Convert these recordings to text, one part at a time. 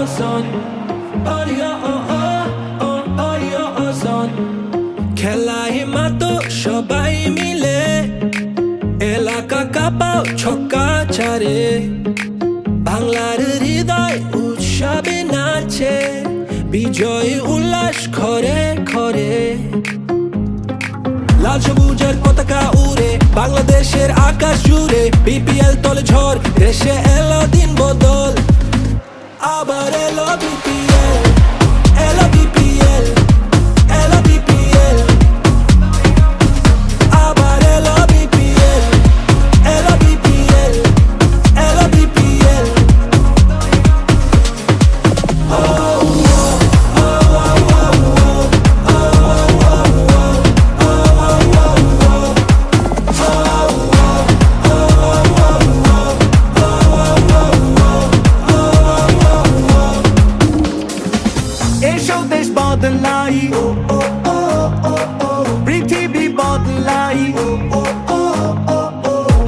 ozon Audio audio সবাই মিলে এলাকা কাপাও ছক্কা চারে বাংলার হৃদয় উৎসবে নাচে বিজয় উল্লাস খরে খরে লাল সবুজের পতাকা উড়ে বাংলাদেশের আকাশ জুড়ে বিপিএল তলে ঝড়, দেশে এলো দিন বদল। আবার এলো বিপিএল বদলাই পৃথিবী বদলাই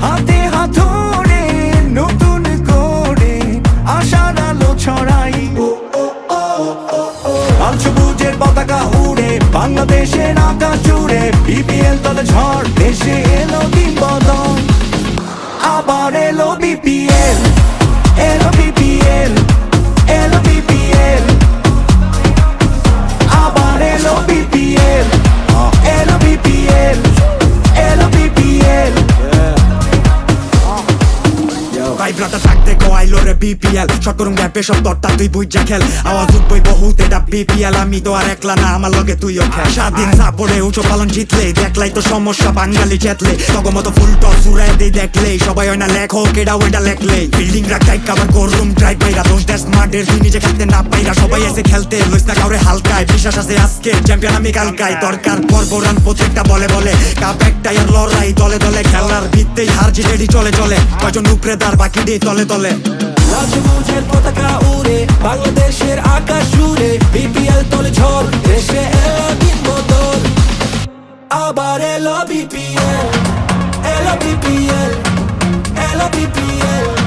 হাতে হাত নতুন করে আশার আলো ছড়াই লাল সবুজের পতাকা উড়ে বাংলাদেশের আকাশ জুড়ে বিপিএল তলে ঝড় দেশে এলো দিন বদল আবার এলো বিপিএল ভাইব্রাতা থাকতে কোয়াইলো রে বিপিএল শট করুম গ্যাপে সব দরটা তুই বুঝা খেল আওয়াজ উঠবই বহুত বিপিএল আমি তো আর একলা না, আমার লগে তুইও খেল। স্বাধীন সাপড়ে উঁচু পালন জিতলে, দেখলাই তো সমস্যা, বাঙালি চেতলে। তখন মতো ফুল টস উড়াই দিয়ে দেখলে, সবাই হয় না লেখক এটা ওইটা লেখলে বিল্ডিং রাখ টাইক কাবার করুম ট্রাই পাইরা দোষ দেশ স্মার্টের তুই নিজে খেলতে না পাইরা, সবাই এসে খেলতে লইস না কাউরে হালকায়। বিশ্বাস আছে আজকে চ্যাম্পিয়ন আমি কালকায়। দরকার পর্ব রান প্রত্যেকটা বলে বলে। কাপ একটাই লড়াই, দলে দলে খেলার ভিত্তেই হার জিতেরই চলে চলে। কয়জন উপরে বাকি দিয়ে তলে তলে লাল পতাকা উড়ে, বাংলাদেশের আকাশ জুড়ে, বিপিএল তলে ঝড়, দেশে এলো দিন বদল। আবার এলো বিপিএল এলো বিপিএল এলো বিপিএল।